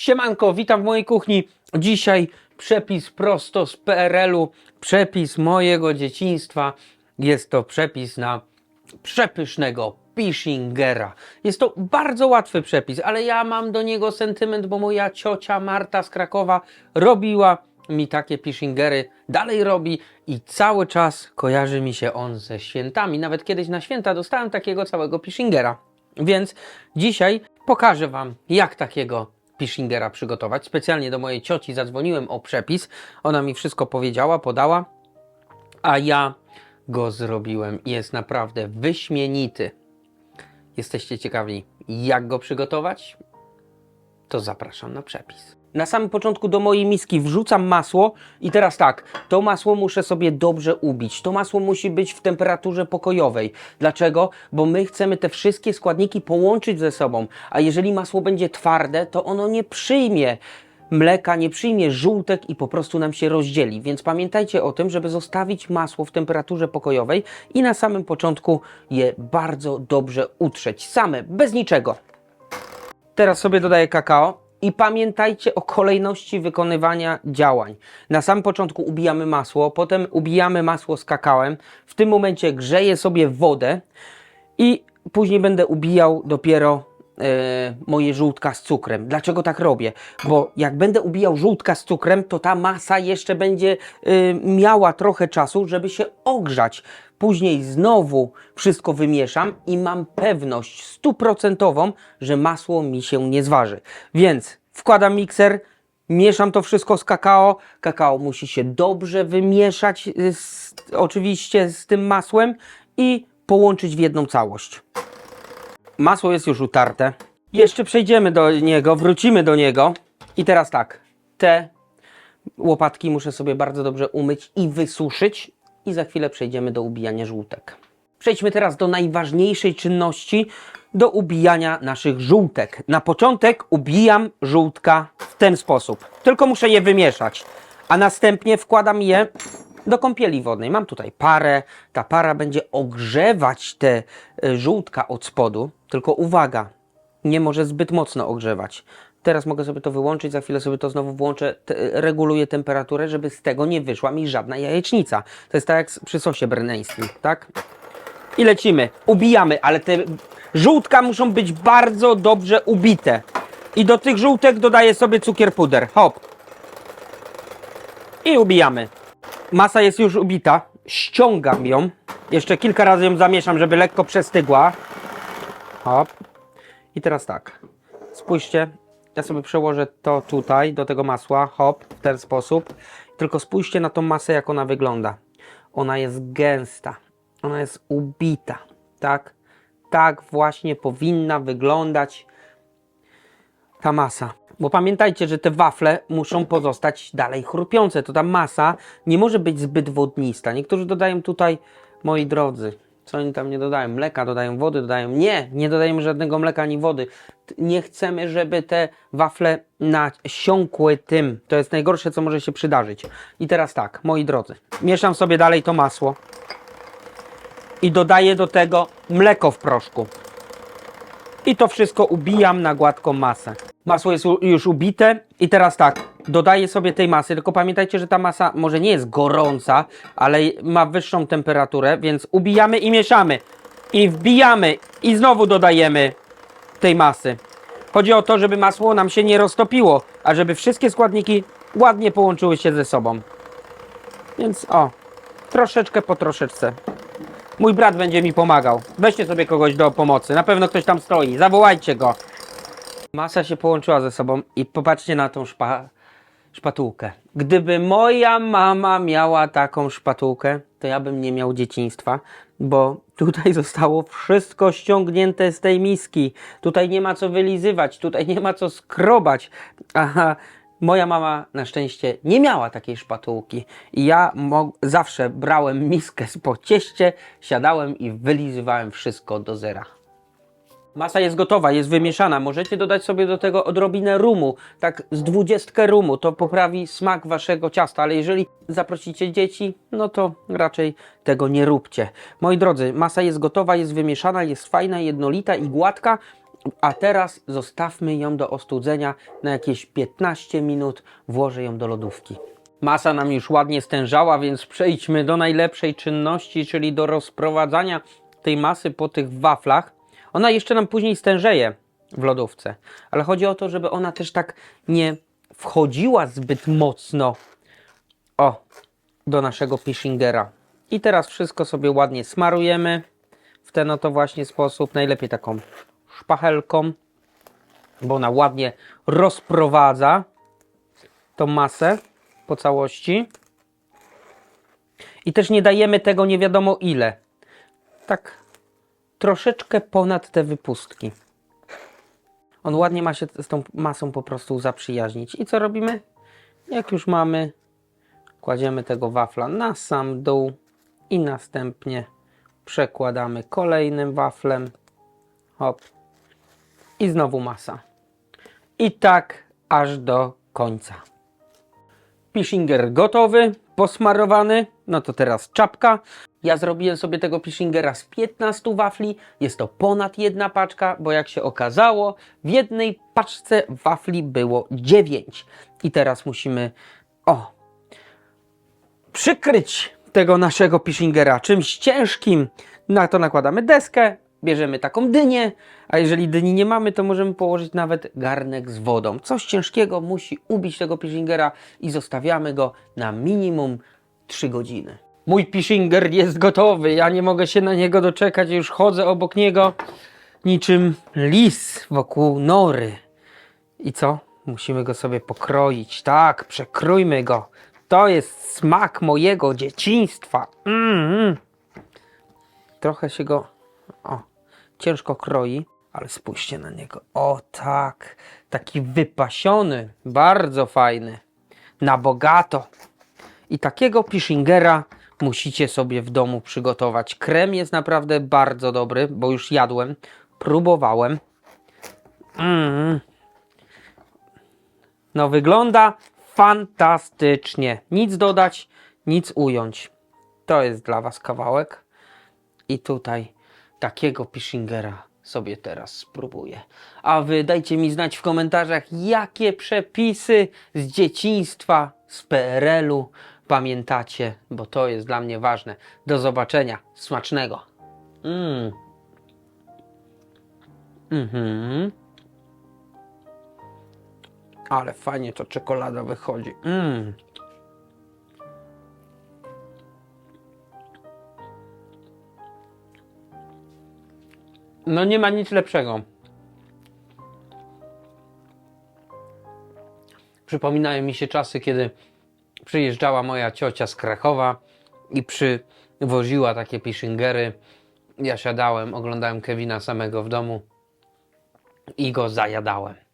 Siemanko, witam w mojej kuchni. Dzisiaj przepis prosto z PRL-u, przepis mojego dzieciństwa. Jest to przepis na przepysznego Pishingera. Jest to bardzo łatwy przepis, ale ja mam do niego sentyment, bo moja ciocia Marta z Krakowa robiła mi takie Pishingery, dalej robi i cały czas kojarzy mi się on ze świętami. Nawet kiedyś na święta dostałem takiego całego Pishingera. Więc dzisiaj pokażę Wam, jak takiego Pishingera przygotować. Specjalnie do mojej cioci zadzwoniłem o przepis. Ona mi wszystko powiedziała, podała, a ja go zrobiłem jest naprawdę wyśmienity. Jesteście ciekawi, jak go przygotować? To zapraszam na przepis. Na samym początku do mojej miski wrzucam masło i teraz tak, to masło muszę sobie dobrze ubić. To masło musi być w temperaturze pokojowej. Dlaczego? Bo my chcemy te wszystkie składniki połączyć ze sobą, a jeżeli masło będzie twarde, to ono nie przyjmie mleka, nie przyjmie żółtek i po prostu nam się rozdzieli. Więc pamiętajcie o tym, żeby zostawić masło w temperaturze pokojowej i na samym początku je bardzo dobrze utrzeć. Same, bez niczego. Teraz sobie dodaję kakao i pamiętajcie o kolejności wykonywania działań. Na samym początku ubijamy masło, potem ubijamy masło z kakałem. W tym momencie grzeję sobie wodę i później będę ubijał dopiero moje żółtka z cukrem. Dlaczego tak robię? Bo jak będę ubijał żółtka z cukrem, to ta masa jeszcze będzie e, miała trochę czasu, żeby się ogrzać. Później znowu wszystko wymieszam i mam pewność stuprocentową, że masło mi się nie zważy. Więc wkładam mikser, mieszam to wszystko z kakao. Kakao musi się dobrze wymieszać, y, z, oczywiście z tym masłem i połączyć w jedną całość. Masło jest już utarte. Jeszcze przejdziemy do niego, wrócimy do niego. I teraz tak, te łopatki muszę sobie bardzo dobrze umyć i wysuszyć. I za chwilę przejdziemy do ubijania żółtek. Przejdźmy teraz do najważniejszej czynności, do ubijania naszych żółtek. Na początek ubijam żółtka w ten sposób. Tylko muszę je wymieszać, a następnie wkładam je do kąpieli wodnej. Mam tutaj parę. Ta para będzie ogrzewać te e, żółtka od spodu. Tylko uwaga, nie może zbyt mocno ogrzewać. Teraz mogę sobie to wyłączyć, za chwilę sobie to znowu włączę, te, reguluję temperaturę, żeby z tego nie wyszła mi żadna jajecznica. To jest tak jak przy sosie berneńskim, tak? I lecimy, ubijamy, ale te żółtka muszą być bardzo dobrze ubite. I do tych żółtek dodaję sobie cukier puder, hop. I ubijamy. Masa jest już ubita, ściągam ją. Jeszcze kilka razy ją zamieszam, żeby lekko przestygła. Hop. I teraz tak. Spójrzcie, ja sobie przełożę to tutaj do tego masła, hop, w ten sposób. Tylko spójrzcie na tą masę, jak ona wygląda. Ona jest gęsta, ona jest ubita, tak? Tak właśnie powinna wyglądać ta masa. Bo pamiętajcie, że te wafle muszą pozostać dalej chrupiące. To ta masa nie może być zbyt wodnista. Niektórzy dodają tutaj, moi drodzy, co oni tam nie dodają? Mleka, dodają wody, dodają. Nie, nie dodajemy żadnego mleka ani wody. Nie chcemy, żeby te wafle nasiąkły tym. To jest najgorsze, co może się przydarzyć. I teraz tak, moi drodzy, mieszam sobie dalej to masło i dodaję do tego mleko w proszku. I to wszystko ubijam na gładką masę. Masło jest już ubite i teraz tak, dodaję sobie tej masy, tylko pamiętajcie, że ta masa może nie jest gorąca, ale ma wyższą temperaturę, więc ubijamy i mieszamy. I wbijamy i znowu dodajemy tej masy. Chodzi o to, żeby masło nam się nie roztopiło, a żeby wszystkie składniki ładnie połączyły się ze sobą. Więc o, troszeczkę po troszeczce. Mój brat będzie mi pomagał. Weźcie sobie kogoś do pomocy. Na pewno ktoś tam stoi. Zawołajcie go. Masa się połączyła ze sobą i popatrzcie na tą szpa szpatułkę. Gdyby moja mama miała taką szpatułkę, to ja bym nie miał dzieciństwa, bo tutaj zostało wszystko ściągnięte z tej miski. Tutaj nie ma co wylizywać, tutaj nie ma co skrobać. Aha, moja mama na szczęście nie miała takiej szpatułki. I ja zawsze brałem miskę z po cieście, siadałem i wylizywałem wszystko do zera. Masa jest gotowa, jest wymieszana. Możecie dodać sobie do tego odrobinę rumu, tak z dwudziestkę rumu. To poprawi smak waszego ciasta, ale jeżeli zaprosicie dzieci, no to raczej tego nie róbcie. Moi drodzy, masa jest gotowa, jest wymieszana, jest fajna, jednolita i gładka. A teraz zostawmy ją do ostudzenia na jakieś 15 minut. Włożę ją do lodówki. Masa nam już ładnie stężała, więc przejdźmy do najlepszej czynności, czyli do rozprowadzania tej masy po tych waflach. Ona jeszcze nam później stężeje w lodówce, ale chodzi o to, żeby ona też tak nie wchodziła zbyt mocno o, do naszego pishingera. I teraz wszystko sobie ładnie smarujemy w ten oto właśnie sposób. Najlepiej taką szpachelką, bo ona ładnie rozprowadza tą masę po całości. I też nie dajemy tego nie wiadomo ile. Tak troszeczkę ponad te wypustki. On ładnie ma się z tą masą po prostu zaprzyjaźnić. I co robimy? Jak już mamy, kładziemy tego wafla na sam dół i następnie przekładamy kolejnym waflem. Hop. I znowu masa. I tak aż do końca. Pishinger gotowy, posmarowany. No to teraz czapka. Ja zrobiłem sobie tego pishingera z 15 wafli. Jest to ponad jedna paczka, bo jak się okazało, w jednej paczce wafli było 9. I teraz musimy o przykryć tego naszego pishingera czymś ciężkim. Na to nakładamy deskę, bierzemy taką dynię, a jeżeli dyni nie mamy, to możemy położyć nawet garnek z wodą. Coś ciężkiego musi ubić tego pishingera i zostawiamy go na minimum 3 godziny. Mój pishinger jest gotowy, ja nie mogę się na niego doczekać, już chodzę obok niego niczym lis wokół nory. I co? Musimy go sobie pokroić. Tak, przekrójmy go. To jest smak mojego dzieciństwa. Mm. Trochę się go ciężko kroi, ale spójrzcie na niego. O tak, taki wypasiony, bardzo fajny, na bogato. I takiego pishingera musicie sobie w domu przygotować. Krem jest naprawdę bardzo dobry, bo już jadłem, próbowałem. Mm. No wygląda fantastycznie. Nic dodać, nic ująć. To jest dla Was kawałek. I tutaj takiego pishingera sobie teraz spróbuję. A Wy dajcie mi znać w komentarzach, jakie przepisy z dzieciństwa, z PRL-u pamiętacie, bo to jest dla mnie ważne. Do zobaczenia. Smacznego. Mm. Mhm. Ale fajnie to czekolada wychodzi. Mm. No nie ma nic lepszego. Przypominają mi się czasy, kiedy przyjeżdżała moja ciocia z Krakowa i przywoziła takie pishingery. Ja siadałem, oglądałem Kevina samego w domu i go zajadałem.